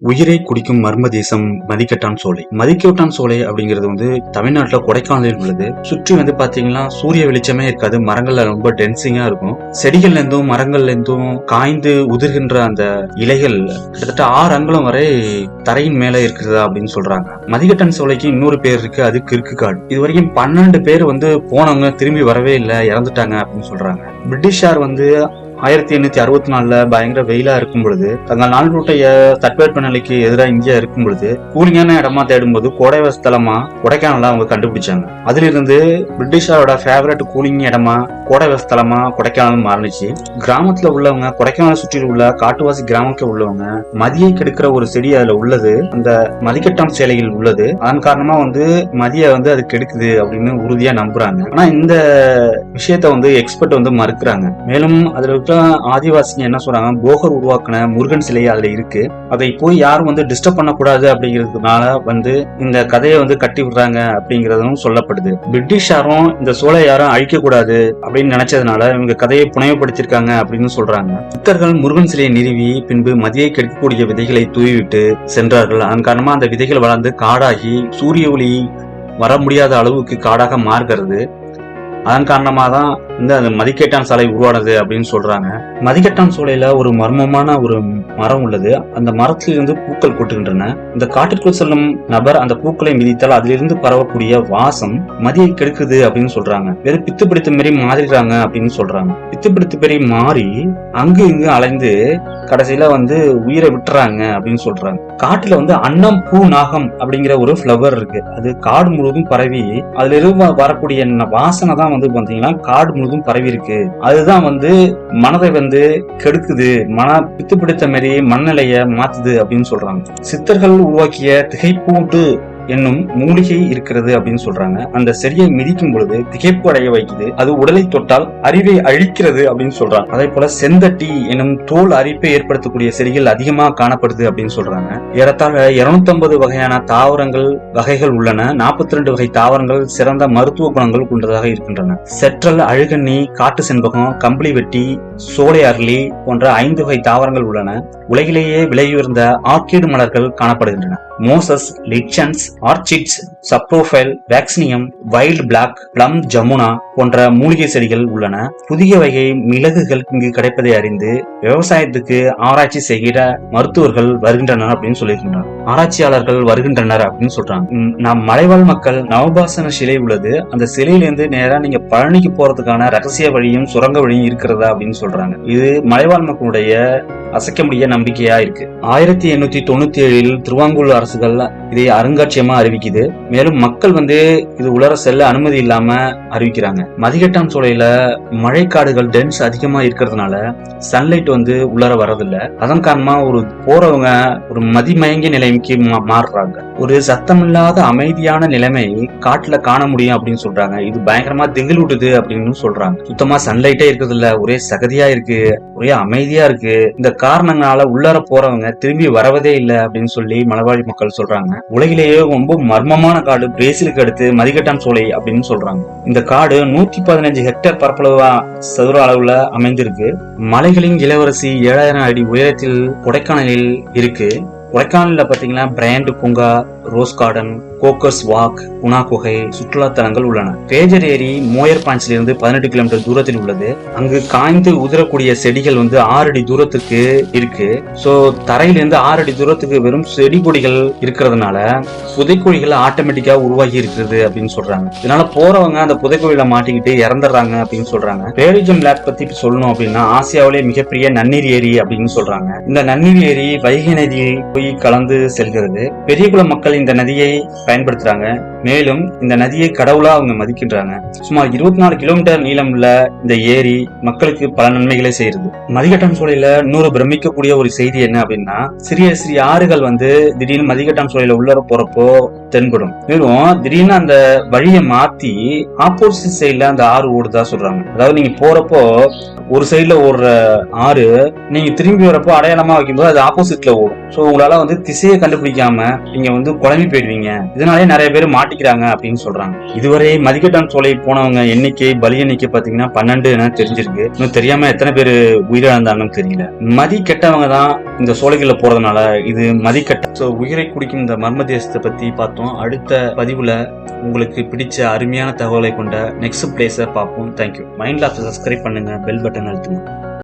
உயிரை குடிக்கும் மர்ம தேசம் மதிக்கட்டான் சோலை. மதிக்கட்டான் சோலை அப்படிங்கிறது வந்து தமிழ்நாட்டில் கொடைக்கானலில் உள்ளது. சுற்றி வந்து பாத்தீங்கன்னா சூரிய வெளிச்சமே இருக்காது. மரங்கள்ல ரொம்ப டென்சிங்கா இருக்கும். செடிகள்ல இருந்தும் மரங்கள்ல இருந்தும் காய்ந்து உதிர்கின்ற அந்த இலைகள் கிட்டத்தட்ட ஆறு அங்குலம் வரை தரையின் மேல இருக்கிறதா அப்படின்னு சொல்றாங்க. மதிக்கட்டான் சோலைக்கு இன்னொரு பேர் இருக்கு. அது கிறுக்கு காடு இது வரைக்கும் பன்னெண்டு பேர் வந்து போனவங்க திரும்பி வரவே இல்லை இறந்துட்டாங்க அப்படின்னு சொல்றாங்க. பிரிட்டிஷார் வந்து ஆயிரத்தி எண்ணூத்தி அறுபத்தி நாலுல பயங்கர வெயிலா இருக்கும் பொழுது தங்கள் நாட்டுடைய தட்பவெப்ப நிலைக்கு எதிராக இந்தியா இருக்கும் பொழுது கூலிங்கான இடமா தேடும்போது கோடை வசத்தலமா கொடைக்கானல அவங்க கண்டுபிடிச்சாங்க. அதுல இருந்து பிரிட்டிஷாரோட ஃபேவரட் கூலிங் இடமா கோடை வசத்தலமா கொடைக்கானல் மாறிச்சு கிராமத்துல உள்ளவங்க கொடைக்கானல் சுற்றில் உள்ள காட்டுவாசி கிராமத்துல உள்ளவங்க மதியை கெடுக்கிற ஒரு செடி அதுல உள்ளது அந்த மதிக்கட்டாம் சேலையில் உள்ளது. அதன் காரணமா வந்து மதிய வந்து அது கெடுக்குது அப்படின்னு உறுதியா நம்புறாங்க. ஆனா இந்த விஷயத்த வந்து எக்ஸ்பர்ட் வந்து மறுக்கிறாங்க. மேலும் அதுல இருக்கிற ஆதிவாசிங்க என்ன சொல்றாங்க? போகர் உருவாக்குன முருகன் சிலை அதுல இருக்கு. அதை போய் யாரும் வந்து டிஸ்டர்ப் பண்ணக்கூடாது அப்படிங்கிறதுனால வந்து இந்த கதையை வந்து கட்டி விடுறாங்க அப்படிங்கறதும் சொல்லப்படுது. பிரிட்டிஷாரும் இந்த சோலை யாரும் அழிக்க கூடாது அப்படின்னு நினைச்சதுனால இவங்க கதையை புனைவுபடுத்திருக்காங்க அப்படின்னு சொல்றாங்க. புத்தர்கள் முருகன் சிலையை நிறுவி பின்பு மதியை கெடுக்கக்கூடிய விதைகளை தூவிவிட்டு சென்றார்கள். அதன் காரணமா அந்த விதைகள் வளர்ந்து காடாகி சூரிய ஒளி வர முடியாத அளவுக்கு காடாக மாறுகிறது. அதன் காரணமாக தான் இந்த அந்த மதிக்கெட்டான் சாலை உருவானது அப்படின்னு சொல்றாங்க. மதிக்கட்டான் சோலையில ஒரு மர்மமான ஒரு மரம் உள்ளது. அந்த மரத்திலிருந்து பூக்கள் கொட்டுகின்றன. இந்த காட்டிற்குள் செல்லும் நபர் அந்த பூக்களை மிதித்தால் அதிலிருந்து பரவக்கூடிய வாசம் மதியை கெடுக்குது அப்படின்னு சொல்றாங்க. வெறும் பித்து பிடித்த மாரி மாறிடுறாங்க அப்படின்னு சொல்றாங்க. பித்து பிடித்த மாரி மாறி அங்கு இங்கு அலைந்து கடைசியில வந்து உயிரை விட்டுறாங்க அப்படின்னு சொல்றாங்க. காட்டுல வந்து அன்னம் பூ நாகம் அப்படிங்கிற ஒரு ஃப்ளவர் இருக்கு. அது காடு முழுவதும் பரவி அதுல இருந்து வரக்கூடிய வாசனை தான் வந்து பாத்தீங்கன்னா காடு முழுவதும் பரவி இருக்கு. அதுதான் வந்து மனதை வந்து கெடுக்குது. மன பித்து பிடித்த மாதிரி மனநிலைய மாத்துது அப்படின்னு சொல்றாங்க. சித்தர்கள் உருவாக்கிய திகைப்பூட்டு என்னும் மூலிகை இருக்கிறது அப்படின்னு சொல்றாங்க. அந்த செடியை மிதிக்கும் பொழுது திகைப்பு அடைய வைக்குது. அது உடலை தொட்டால் அறிவை அழிக்கிறது அப்படின்னு சொல்றாங்க. அதே போல செந்தட்டி எனும் தோல் அரிப்பை ஏற்படுத்தக்கூடிய செடிகள் அதிகமாக காணப்படுது அப்படின்னு சொல்றாங்க. ஏறத்தாழ 250 வகையான தாவரங்கள் வகைகள் உள்ளன. 42 வகை தாவரங்கள் சிறந்த மருத்துவ குணங்கள் கொண்டதாக இருக்கின்றன. செற்றல் அழுகண்ணி காட்டு செண்பகம் கம்பளி வெட்டி சோலை அரளி போன்ற ஐந்து வகை தாவரங்கள் உள்ளன. உலகிலேயே விலையுயர்ந்த ஆர்கிட் மலர்கள் காணப்படுகின்றன. Mosses lichens orchids saprophyte vaccinium wild black plum Jamuna போன்ற மூலிகை செடிகள் உள்ளன. புதிய வகை மிளகுகள் இங்கு கிடைப்பதை அறிந்து விவசாயத்துக்கு ஆராய்ச்சி செய்கிற மருத்துவர்கள் வருகின்றனர் அப்படின்னு சொல்லியிருக்கின்றனர் ஆராய்ச்சியாளர்கள் வருகின்றனர் அப்படின்னு சொல்றாங்க. நம் மலைவாழ் மக்கள் நவபாசன சிலை உள்ளது. அந்த சிலையிலிருந்து நேரா நீங்க பழனிக்கு போறதுக்கான ரகசிய வழியும் சுரங்க வழியும் இருக்கிறதா அப்படின்னு சொல்றாங்க. இது மலைவாழ் மக்களுடைய அசைக்க முடிய நம்பிக்கையா இருக்கு. ஆயிரத்தி எண்ணூத்தி தொண்ணூத்தி ஏழில் திருவாங்கூர் அரசுகள் இதை அருங்காட்சியமா அறிவிக்குது. மேலும் மக்கள் வந்து இது உலர செல்ல அனுமதி இல்லாம அறிவிக்கிறாங்க. மதிகட்டாம் சோலையில மழைக்காடுகள் டென்ஸ் அதிகமா இருக்கிறதுனால சன்லைட் வந்து உள்ளர வரதில்ல அதன் காரணமா ஒரு போறவங்க ஒரு மதிமயங்கிய நிலைமைக்கு மா- மாறுறாங்க. ஒரு சத்தமில்லாத அமைதியான நிலைமை காட்டுல காண முடியும் அப்படின்னு சொல்றாங்க. இது பயங்கரமா திகில் விட்டுது அப்படின்னு சொல்றாங்க. சுத்தமா சன்லைட்டே இருக்கிறது இல்ல ஒரே சகதியா இருக்கு. ஒரே அமைதியா இருக்கு. இந்த காரணங்களால உள்ளார போறவங்க திரும்பி வரவதே இல்லை அப்படின்னு சொல்லி மலவாழி மக்கள் சொல்றாங்க. உலகிலேயே ரொம்ப மர்மமான காடு பிரேசிலுக்கு அடுத்து மதிகட்டான் சோலை அப்படின்னு சொல்றாங்க. இந்த காடு நூத்தி பதினஞ்சு ஹெக்டேர் பரப்பளவா சதுர அளவுல அமைந்திருக்கு. மலைகளின் இளவரசி ஏழாயிரம் அடி உயரத்தில் கொடைக்கானலில் இருக்கு. கொடைக்கானலில் பார்த்தீங்கன்னா பிராண்ட் பூங்கா rose garden Coaker's walk Guna குகை சுற்றுலா தலங்கள் உள்ளன. பேஜர் ஏரி மோயர் பாஞ்சில இருந்து பதினெட்டு கிலோமீட்டர் தூரத்தில் உள்ளது. அங்கு காய்ந்து உதிரக்கூடிய செடிகள் வந்து ஆறு அடி தூரத்துக்கு இருக்கு. சோ தரையிலிருந்து ஆறு அடி தூரத்துக்கு வெறும் செடி கொடிகள் இருக்கிறதுனால புதைக்குழிகள் ஆட்டோமேட்டிக்கா உருவாகி இருக்கிறது அப்படின்னு சொல்றாங்க. இதனால போறவங்க அந்த புதைக்குழியில மாட்டிக்கிட்டு இறந்துடுறாங்க அப்படின்னு சொல்றாங்க. பேரிஜம் லேக் பத்தி சொல்லணும் அப்படின்னா ஆசியாவிலே மிகப்பெரிய நன்னீர் ஏரி அப்படின்னு சொல்றாங்க. இந்த நன்னீர் ஏரி வைகை நதியை போய் கலந்து செல்கிறது. பெரியகுளம் மக்கள் இந்த நதியை பயன்படுத்துறாங்க. மேலும் இந்த நதியை கடவுளா அவங்க மதிக்கின்றாங்க. சுமார் இருபத்தி நாலு கிலோமீட்டர் நீளம் உள்ள இந்த ஏரி மக்களுக்கு பல நன்மைகளை செய்யுது. மதிகட்டம் சோலையில இன்னொரு பிரமிக்கக்கூடிய ஒரு செய்தி என்ன அப்படின்னா சிறிய சிறிய ஆறுகள் வந்து திடீர்னு மதிகட்டான் சோலையில உள்ளர போறப்போ தென்படும் வெறும் திடீர்னு அந்த வழியை மாத்தி ஆப்போசிட் சைட்ல அந்த ஆறு ஓடுதா சொல்றாங்க. அதாவது நீங்க போறப்போ ஒரு சைட்ல ஓடுற ஆறு நீங்க திரும்பி வரப்போ அடையாளமா வைக்கும்போது அது ஆப்போசிட்ல ஓடும். ஸோ உங்களால வந்து திசையை கண்டுபிடிக்காம நீங்க வந்து குழம்பி போயிடுவீங்க. இதனாலே நிறைய பேர் மாட்டிக்கிறாங்க அப்படின்னு சொல்றாங்க. இதுவரை மதிக்கட்டான் சோலை போனவங்க எண்ணிக்கை பலி எண்ணிக்கை பாத்தீங்கன்னா பன்னெண்டு என தெரிஞ்சிருக்கு. இன்னும் தெரியாம எத்தனை பேர் உயிரிழந்தாங்கன்னு தெரியல. மதி கெட்டவங்க தான் இந்த சோலைகளில் போறதுனால இது மதி ஸோ உயிரை குடிக்கும் இந்த மர்ம தேசத்தை பத்தி பார்த்தோம். பார்ப்போம். அடுத்த பதிவில் உங்களுக்கு பிடிச்ச அருமையான தகவலை கொண்ட நெக்ஸ்ட் பிளேஸை பார்ப்போம். Thank you mind of subscribe பண்ணுங்கள் பெல் பட்டன் அழுத்துங்க.